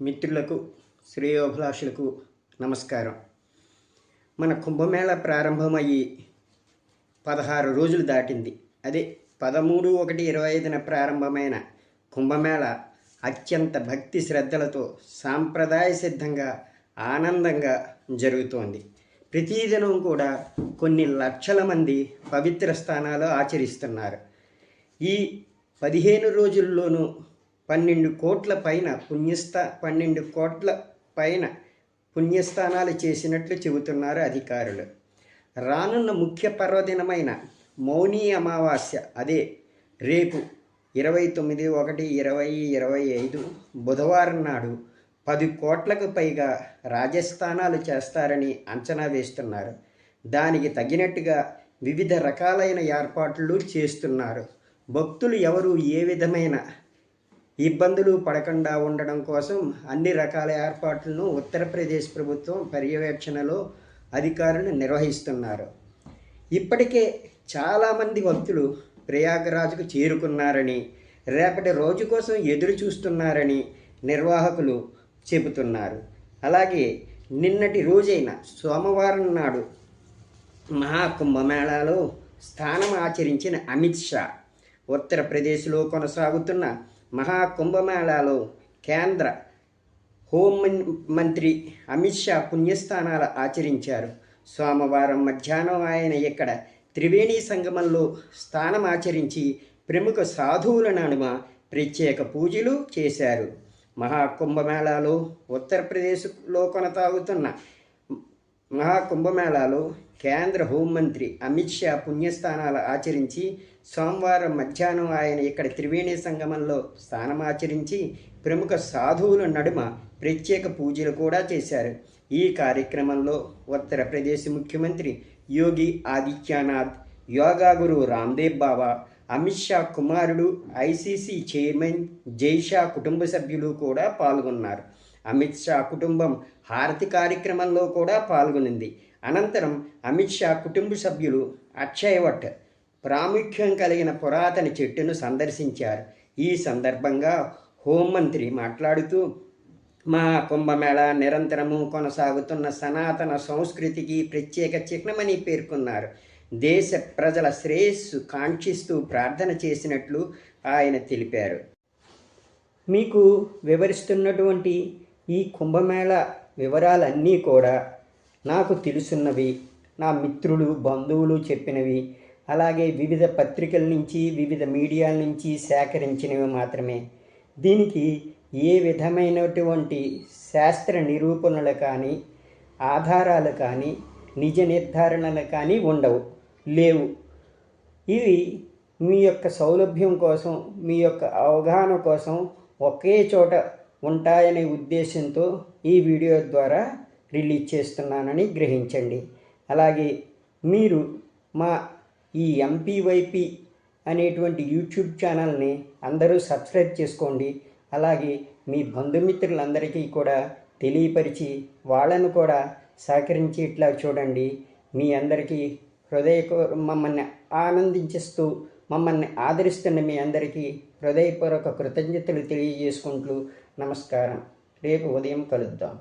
మిత్రులకు శ్రేయోభిలాషులకు నమస్కారం. మన కుంభమేళ ప్రారంభమయ్యి పదహారు రోజులు దాటింది. అదే పదమూడు ఒకటి ఇరవై ఐదున ప్రారంభమైన కుంభమేళ అత్యంత భక్తి శ్రద్ధలతో సాంప్రదాయ సిద్ధంగా ఆనందంగా జరుగుతోంది. ప్రతిదినం కూడా కొన్ని లక్షల మంది పవిత్ర స్థానాలు ఆచరిస్తున్నారు. ఈ పదిహేను రోజుల్లోనూ పన్నెండు కోట్ల పైన పుణ్యస్థా పన్నెండు కోట్ల పైన పుణ్యస్థానాలు చేసినట్లు చెబుతున్నారు అధికారులు. రానున్న ముఖ్య పర్వదినమైన మౌని అమావాస్య అదే రేపు ఇరవై తొమ్మిది ఒకటి ఇరవై ఇరవై ఐదు బుధవారం నాడు పది కోట్లకు పైగా రాజస్థానాలు చేస్తారని అంచనా వేస్తున్నారు. దానికి తగినట్టుగా వివిధ రకాలైన ఏర్పాట్లు చేస్తున్నారు. భక్తులు ఎవరు ఏ విధమైన ఇబ్బందులు పడకుండా ఉండడం కోసం అన్ని రకాల ఏర్పాట్లను ఉత్తరప్రదేశ్ ప్రభుత్వం పర్యవేక్షణలో అధికారులు నిర్వహిస్తున్నారు. ఇప్పటికే చాలామంది భక్తులు ప్రయాగరాజుకు చేరుకున్నారని రేపటి రోజు కోసం ఎదురు చూస్తున్నారని నిర్వాహకులు చెబుతున్నారు. అలాగే నిన్నటి రోజైన సోమవారం నాడు మహాకుంభమేళాలో స్థానం ఆచరించిన అమిత్ షా ఉత్తరప్రదేశ్లో కొనసాగుతున్న మహాకుంభమేళాలో కేంద్ర హోం మంత్రి అమిత్ షా పుణ్యస్థానాల ఆచరించారు. సోమవారం మధ్యాహ్నం ఆయన ఇక్కడ త్రివేణి సంగమంలో స్థానం ఆచరించి ప్రముఖ సాధువుల నడుమ ప్రత్యేక పూజలు చేశారు. మహాకుంభమేళాలో ఉత్తరప్రదేశ్లో కొనసాగుతున్న మహాకుంభమేళాలో కేంద్ర హోంమంత్రి అమిత్ షా పుణ్యస్థానాలు ఆచరించి సోమవారం మధ్యాహ్నం ఆయన ఇక్కడ త్రివేణి సంగమంలో స్థానమాచరించి ప్రముఖ సాధువుల నడుమ ప్రత్యేక పూజలు కూడా చేశారు. ఈ కార్యక్రమంలో ఉత్తరప్రదేశ్ ముఖ్యమంత్రి యోగి ఆదిత్యనాథ్ యోగా గురు రామ్దేవ్ బాబా అమిత్ షా కుమారుడు ఐసీసీ చైర్మన్ జైషా కుటుంబ సభ్యులు కూడా పాల్గొన్నారు. అమిత్ షా కుటుంబం హారతి కార్యక్రమంలో కూడా పాల్గొనింది. అనంతరం అమిత్ షా కుటుంబ సభ్యులు అక్షయవట్ ప్రాముఖ్యం కలిగిన పురాతన చెట్టును సందర్శించారు. ఈ సందర్భంగా హోంమంత్రి మాట్లాడుతూ మా కుంభమేళ నిరంతరము కొనసాగుతున్న సనాతన సంస్కృతికి ప్రత్యేక చిహ్నమని పేర్కొన్నారు. దేశ ప్రజల శ్రేయస్సు కాంక్షిస్తూ ప్రార్థన చేసినట్లు ఆయన తెలిపారు. మీకు వివరిస్తున్నటువంటి ఈ కుంభమేళ వివరాలన్నీ కూడా నాకు తెలుసున్నవి. నా మిత్రులు బంధువులు చెప్పినవి. అలాగే వివిధ పత్రికల నుంచి వివిధ మీడియాల నుంచి సేకరించినవి మాత్రమే. దీనికి ఏ విధమైనటువంటి శాస్త్ర నిరూపణలు కానీ ఆధారాలు కానీ నిజ నిర్ధారణలు కానీ ఉండవు లేవు. ఇవి మీ యొక్క సౌలభ్యం కోసం మీ యొక్క అవగాహన కోసం ఒకే చోట ఉంటాయనే ఉద్దేశంతో ఈ వీడియో ద్వారా రిలీజ్ చేస్తున్నానని గ్రహించండి. అలాగే మీరు మా ఈ ఎంపీవైపి అనేటువంటి యూట్యూబ్ ఛానల్ని అందరూ సబ్స్క్రైబ్ చేసుకోండి. అలాగే మీ బంధుమిత్రులందరికీ కూడా తెలియపరిచి వాళ్ళను కూడా సహకరించేట్లా చూడండి. మీ అందరికీ హృదయ మమ్మల్ని ఆనందించిస్తూ మమ్మల్ని ఆదరిస్తున్న మీ అందరికీ హృదయపూర్వక కృతజ్ఞతలు తెలియజేసుకుంటూ నమస్కారం. రేపు ఉదయం కలుద్దాం.